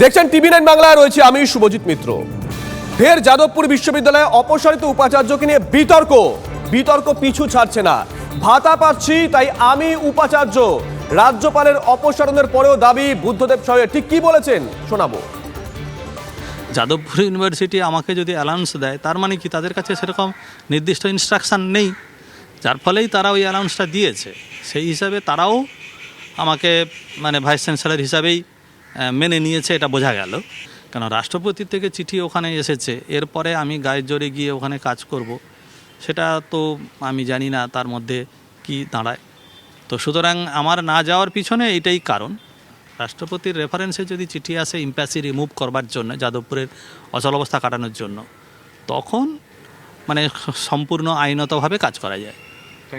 দেখছেন TV nine বাংলায় রয়েছে আমি শুভজিৎ মিত্র। ফের যাদবপুর বিশ্ববিদ্যালয়ে অপসারিত উপাচার্যকে নিয়ে বিতর্ক। বিতর্ক পিছু ছাড়ছে না। ভাতা পাচ্ছি, তাই আমি উপাচার্য। রাজ্যপালের অপসারণের পরেও দাবি বুদ্ধদেব সহায় ঠিক কি বলেছেন? শোনাবো। যাদবপুর ইউনিভার্সিটি আমাকে যদি অ্যালাউন্স দেয়, তার মানে কি তাদের কাছে সেরকম নির্দিষ্ট ইনস্ট্রাকশান নেই? যার ফলেই তারা ওই অ্যালাউন্সটা দিয়েছে। সেই হিসাবে তারাও আমাকে মানে ভাইস চ্যান্সেলর হিসাবেই মেনে নিয়েছে এটা বোঝা গেল। কেন রাষ্ট্রপতির থেকে চিঠি ওখানে এসেছে এরপরে আমি গায়ের জোরে গিয়ে ওখানে কাজ করব। সেটা তো আমি জানি না তার মধ্যে কি দাঁড়ায়। তো সুতরাং আমার না যাওয়ার পিছনে এটাই কারণ। রাষ্ট্রপতির রেফারেন্সে যদি চিঠি আসে ইম্প্যাসি রিমুভ করবার জন্য যাদবপুরের অচল অবস্থা কাটানোর জন্য তখন মানে সম্পূর্ণ আইনতভাবে কাজ করা যায়।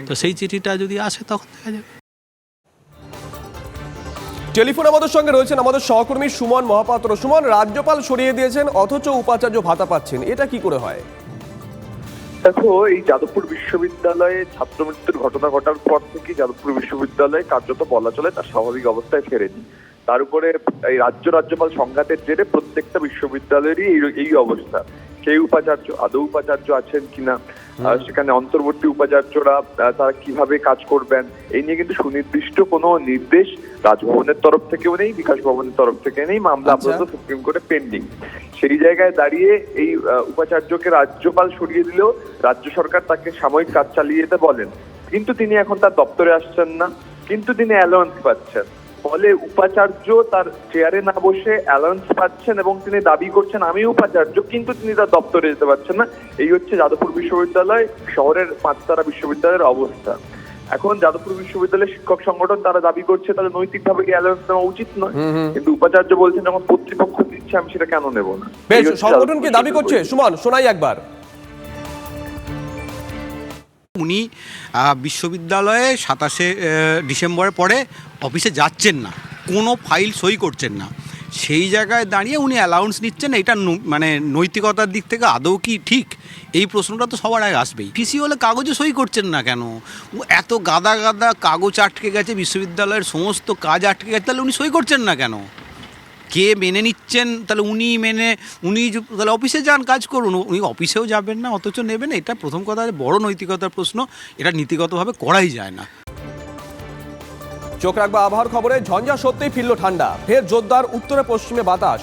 তো সেই চিঠিটা যদি আসে তখন দেখা যাবে। টেলিফোন আমাদের সঙ্গে রয়েছেন আমাদের সহকর্মী সুমন মহাপাত্র। সুমন রাজ্যপাল সরিয়ে দিয়েছেন অথচ উপাচার্য ভাতা পাচ্ছেন। এটা কি করে হয়? দেখো এই যাদবপুর বিশ্ববিদ্যালয়ে ছাত্র মৃত্যুর ঘটনা ঘটার পর থেকে যাদবপুর বিশ্ববিদ্যালয়ে কার্যত বলা চলে তার স্বাভাবিক অবস্থায় ফেরেনি। তার উপরে এই রাজ্য রাজ্যপাল সংঘাতের জেরে প্রত্যেকটা বিশ্ববিদ্যালয়েরই এই এই অবস্থা। সেই উপাচার্য আদৌ উপাচার্য আছেন কিনা? সেখানে অন্তর্বর্তী উপাচার্যরা তারা কীভাবে কাজ করবেন? এই নিয়ে কিন্তু সুনির্দিষ্ট কোনো নির্দেশ রাজভবনের তরফ থেকেও নেই বিকাশ ভবনের তরফ থেকে নেই মামলা আচ্ছা। আপাতত সুপ্রিম কোর্টে পেন্ডিং সেই জায়গায় দাঁড়িয়ে এই উপাচার্যকে রাজ্যপাল সরিয়ে দিলেও রাজ্য সরকার তাকে সাময়িক কাজ চালিয়ে যেতে বলেন। কিন্তু তিনি এখন তার দপ্তরে আসছেন না কিন্তু তিনি অ্যালাউন্স পাচ্ছেন। ফলে উপাচার্য তার চেয়ারে না বসে অ্যালাউন্স পাচ্ছেন এবং তিনি দাবি করছেন আমি উপাচার্য কিন্তু তিনি তার দপ্তরে যেতে পারছেন না। এই হচ্ছে যাদবপুর বিশ্ববিদ্যালয় শহরের পাঁচতারা বিশ্ববিদ্যালয়ের অবস্থা। এখন যাদবপুর বিশ্ববিদ্যালয়ের শিক্ষক সংগঠন তারা দাবি করছে তাদের নৈতিকভাবে কি নেওয়া উচিত নয়? কিন্তু উপাচার্য বলছেন যখন কর্তৃপক্ষ দিচ্ছে আমি সেটা কেন নেব না? বেশ সংগঠন কি দাবি করছে? সুমন শোনাই একবার। উনি আহ, বিশ্ববিদ্যালয়ে সাতাশে ডিসেম্বরের পরে অফিসে যাচ্ছেন না কোনো ফাইল সই করছেন না। সেই জায়গায় দাঁড়িয়ে উনি অ্যালাউন্স নিচ্ছেন এটা মানে নৈতিকতার দিক থেকে আদৌ কি ঠিক? এই প্রশ্নটা তো সবার আগে আসবেই। পিসি হলে কাগজে সই করছেন না কেন? এত গাদা গাদা কাগজ আটকে গেছে, বিশ্ববিদ্যালয়ের সমস্ত কাজ আটকে গেছে, তাহলে উনি সই করছেন না কেন? কে মেনে নিচ্ছেন? তাহলে উনি মেনে, উনি তাহলে অফিসে যান, কাজ করুন। উনি অফিসেও যাবেন না, অথচ নেবেন এটা প্রথম কথা বড় নৈতিকতার প্রশ্ন। এটা নীতিগতভাবে করাই যায় না। চোখ রাখবা আবহাওয়ার খবরে, ঝঞ্ঝা সত্যিই ফিরল ঠান্ডা। ফের জোরদার উত্তরে পশ্চিমে বাতাস।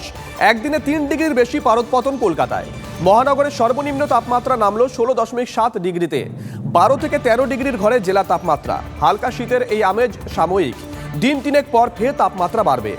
একদিনে তিন ডিগ্রির বেশি পারদপতন কলকাতায়। মহানগরের সর্বনিম্ন তাপমাত্রা নামলো ষোলো দশমিক সাত ডিগ্রিতে। বারো থেকে তেরো ডিগ্রির ঘরে জেলা তাপমাত্রা। হালকা শীতের এই আমেজ সাময়িক। দিন তিনেক পর ফের তাপমাত্রা বাড়বে।